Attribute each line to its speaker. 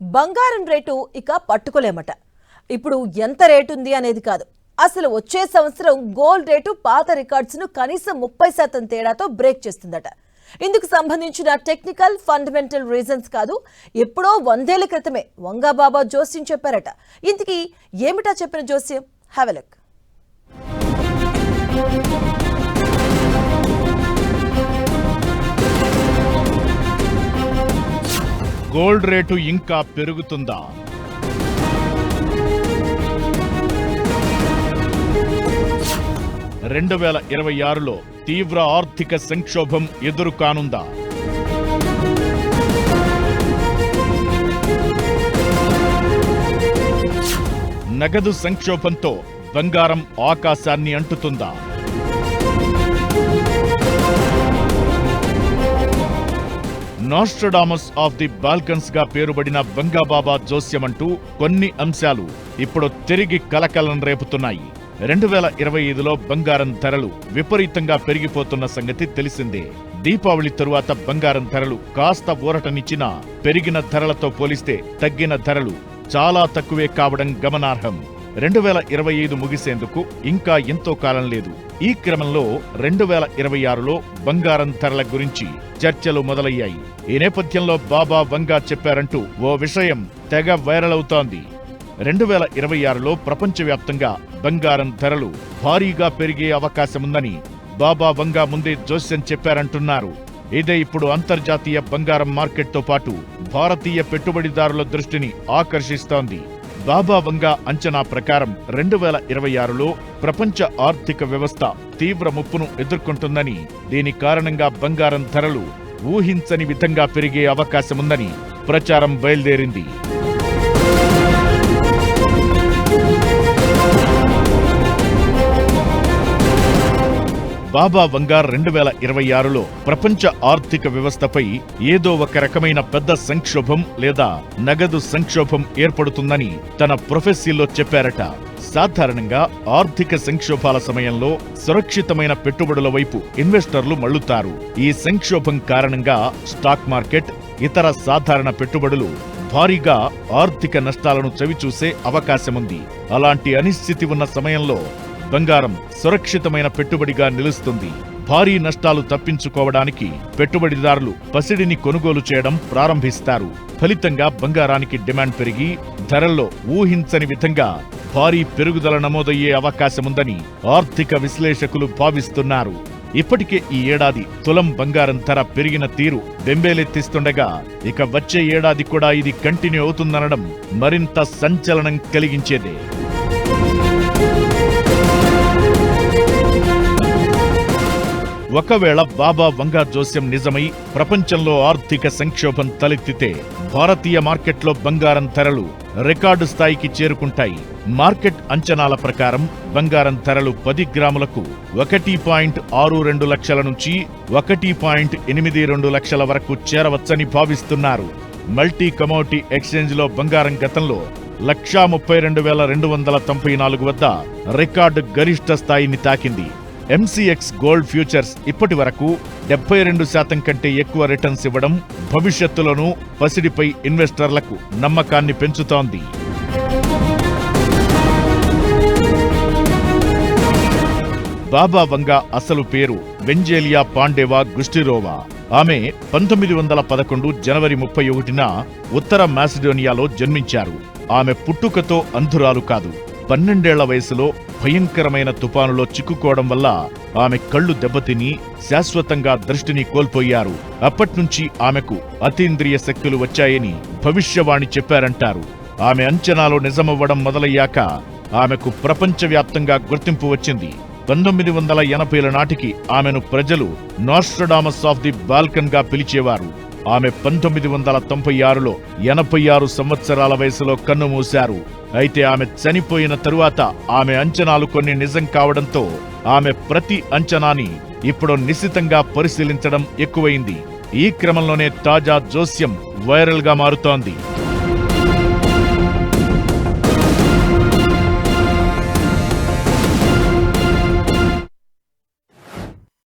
Speaker 1: బంగారం రేటు ఇక పట్టుకోలేమట. ఇప్పుడు ఎంత రేటు ఉంది అనేది కాదు. అసలు వచ్చే సంవత్సరం గోల్డ్ రేటు పాత రికార్డ్స్ను కనీసం ముప్పై శాతం తేడాతో బ్రేక్ చేస్తుందట. ఇందుకు సంబంధించిన టెక్నికల్ ఫండమెంటల్ రీజన్స్ కాదు ఎప్పుడో వందేళ్ళ క్రితమే వంగాబాబా జోస్యం చెప్పారట. ఇంతకీ ఏమిటా చెప్పిన జోస్యం? హ్యావ్
Speaker 2: గోల్డ్ రేటు ఇంకా పెరుగుతుందా? రెండు వేల ఇరవై ఆరులో తీవ్ర ఆర్థిక సంక్షోభం ఎదురు కానుందా నగదు సంక్షోభంతో బంగారం ఆకాశాన్ని అంటుతుందా? నాస్ట్రడామస్ ఆఫ్ ది బాల్కన్స్గా పేరుబడిన బంగాబాబా జోస్యమంటూ కొన్ని అంశాలు ఇప్పుడు తిరిగి కలకలం రేపుతున్నాయి. రెండు వేల ఇరవై ఐదులో బంగారం ధరలు విపరీతంగా పెరిగిపోతున్న సంగతి తెలిసిందే. దీపావళి తరువాత బంగారం ధరలు కాస్త ఊరటనిచ్చినా పెరిగిన ధరలతో పోలిస్తే తగ్గిన ధరలు చాలా తక్కువే కావడం గమనార్హం. రెండు వేల ఇరవై ఐదు ముగిసేందుకు ఇంకా ఎంతో కాలం లేదు. ఈ క్రమంలో రెండు వేల ఇరవై ఆరులో బంగారం ధరల గురించి చర్చలు మొదలయ్యాయి. ఈ నేపథ్యంలో బాబా వంగా చెప్పారంటూ ఓ విషయం తెగ వైరల్ అవుతోంది. రెండు వేల ఇరవై ఆరులో ప్రపంచవ్యాప్తంగా బంగారం ధరలు భారీగా పెరిగే అవకాశముందని బాబా వంగా ముందే జోస్యం చెప్పారంటున్నారు. ఇదే ఇప్పుడు అంతర్జాతీయ బంగారం మార్కెట్తో పాటు భారతీయ పెట్టుబడిదారుల దృష్టిని ఆకర్షిస్తోంది. బాబా వంగా అంచనా ప్రకారం రెండు వేల ఇరవై ఆరులో ప్రపంచ ఆర్థిక వ్యవస్థ తీవ్ర ముప్పును ఎదుర్కొంటుందని దీని కారణంగా బంగారం ధరలు ఊహించని విధంగా పెరిగే అవకాశముందని ప్రచారం బయలుదేరింది. బాబా వంగార్ రెండు వేల ఇరవై ఆరులో ప్రపంచ ఆర్థిక వ్యవస్థపై ఏదో ఒక రకమైన పెద్ద సంక్షోభం లేదా నగదు సంక్షోభం ఏర్పడుతుందని తన ప్రొఫెసీలో చెప్పారట. సాధారణంగా ఆర్థిక సంక్షోభాల సమయంలో సురక్షితమైన పెట్టుబడుల వైపు ఇన్వెస్టర్లు మళ్ళుతారు ఈ సంక్షోభం కారణంగా స్టాక్ మార్కెట్ ఇతర సాధారణ పెట్టుబడులు భారీగా ఆర్థిక నష్టాలను చవిచూసే అవకాశముంది. అలాంటి అనిశ్చితి ఉన్న సమయంలో బంగారం సురక్షితమైన పెట్టుబడిగా నిలుస్తుంది. భారీ నష్టాలు తప్పించుకోవడానికి పెట్టుబడిదారులు పసిడిని కొనుగోలు చేయడం ప్రారంభిస్తారు. ఫలితంగా బంగారానికి డిమాండ్ పెరిగి ధరల్లో ఊహించని విధంగా భారీ పెరుగుదల నమోదయ్యే అవకాశముందని ఆర్థిక విశ్లేషకులు భావిస్తున్నారు. ఇప్పటికే ఈ ఏడాది తులం బంగారం ధర పెరిగిన తీరు బెంబేలెత్తిస్తుండగా ఇక వచ్చే ఏడాది కూడా ఇది కంటిన్యూ అవుతుందనడం మరింత సంచలనం కలిగించేదే. ఒకవేళ బాబా వంగా జోస్యం నిజమై ప్రపంచంలో ఆర్థిక సంక్షోభం తలెత్తితే భారతీయ మార్కెట్లో బంగారం ధరలు రికార్డు స్థాయికి చేరుకుంటాయి. మార్కెట్ అంచనాల ప్రకారం బంగారం ధరలు పది గ్రాములకు ఒకటి పాయింట్ ఆరు రెండు లక్షల నుంచి ఒకటి పాయింట్ ఎనిమిది రెండు లక్షల వరకు చేరవచ్చని భావిస్తున్నారు. మల్టీ కమోడిటీ ఎక్స్చేంజ్లో బంగారం గతంలో లక్షా ముప్పై రెండు వేల రెండు వందల తొంభై నాలుగు వద్ద రికార్డు గరిష్ట స్థాయిని తాకింది. ఎంసీఎక్స్ గోల్డ్ ఫ్యూచర్స్ ఇప్పటి వరకు డెబ్బై రెండు శాతం కంటే ఎక్కువ రిటర్న్స్ ఇవ్వడం భవిష్యత్తులోనూ పసిడిపై ఇన్వెస్టర్లకు నమ్మకాన్ని పెంచుతోంది. బాబా వంగా అసలు పేరు వెంజేలియా పాండేవా గుస్టిరోవా ఆమె పంతొమ్మిది వందల పదకొండు జనవరి ముప్పై ఒకటిన ఉత్తర మాసిడోనియాలో జన్మించారు. ఆమె పుట్టుకతో అంధురాలు కాదు. పన్నెండేళ్ళ వయసులో భయంకరమైన తుపానులో చిక్కుకోవడం వల్ల ఆమె కళ్ళు దెబ్బతిని శాశ్వతంగా దృష్టిని కోల్పోయారు. అప్పట్నుంచి ఆమెకు అతీంద్రియ శక్తులు వచ్చాయని భవిష్యవాణి చెప్పారంటారు. ఆమె అంచనాలు నిజమవ్వడం మొదలయ్యాక ఆమెకు ప్రపంచవ్యాప్తంగా గుర్తింపు వచ్చింది. పంతొమ్మిది వందల ఎనభైల నాటికి ఆమెను ప్రజలు నాస్ట్రడామస్ ఆఫ్ ది బాల్కన్గా పిలిచేవారు. ఆమె పంతొమ్మిది వందల తొంభై ఆరులో ఎనభై ఆరు సంవత్సరాల వయసులో కన్నుమూశారు అయితే ఆమె చనిపోయిన తరువాత ఆమె అంచనాలు కొన్ని నిజం కావడంతో ఆమె ప్రతి అంచనాని ఇప్పుడు నిశితంగా పరిశీలించడం ఎక్కువైంది. ఈ క్రమంలోనే తాజా జోస్యం వైరల్గా మారుతోంది.